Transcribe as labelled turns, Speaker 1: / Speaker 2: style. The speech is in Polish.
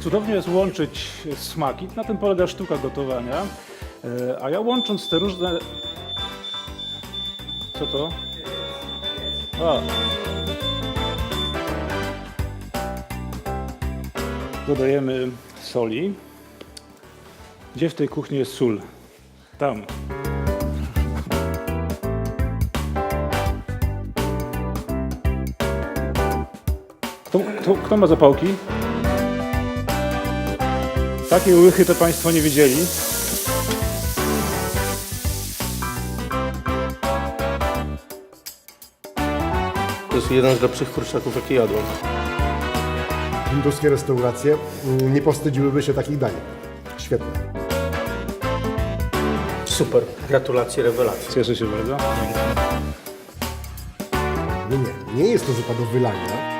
Speaker 1: Cudownie jest łączyć smaki, na tym polega sztuka gotowania. E, A ja łącząc te różne... Co to? A. Dodajemy soli. Gdzie w tej kuchni jest sól? Tam. Kto, kto, kto ma zapałki? Takiej łychy to Państwo nie widzieli.
Speaker 2: To jest jeden z lepszych kurczaków, jakie jadłem.
Speaker 3: Hinduskie restauracje mm, nie powstydziłyby się takich dań. Świetne.
Speaker 2: Super. Gratulacje, rewelacje.
Speaker 1: Cieszę się bardzo.
Speaker 3: Nie, nie, nie jest to zupa do wylania,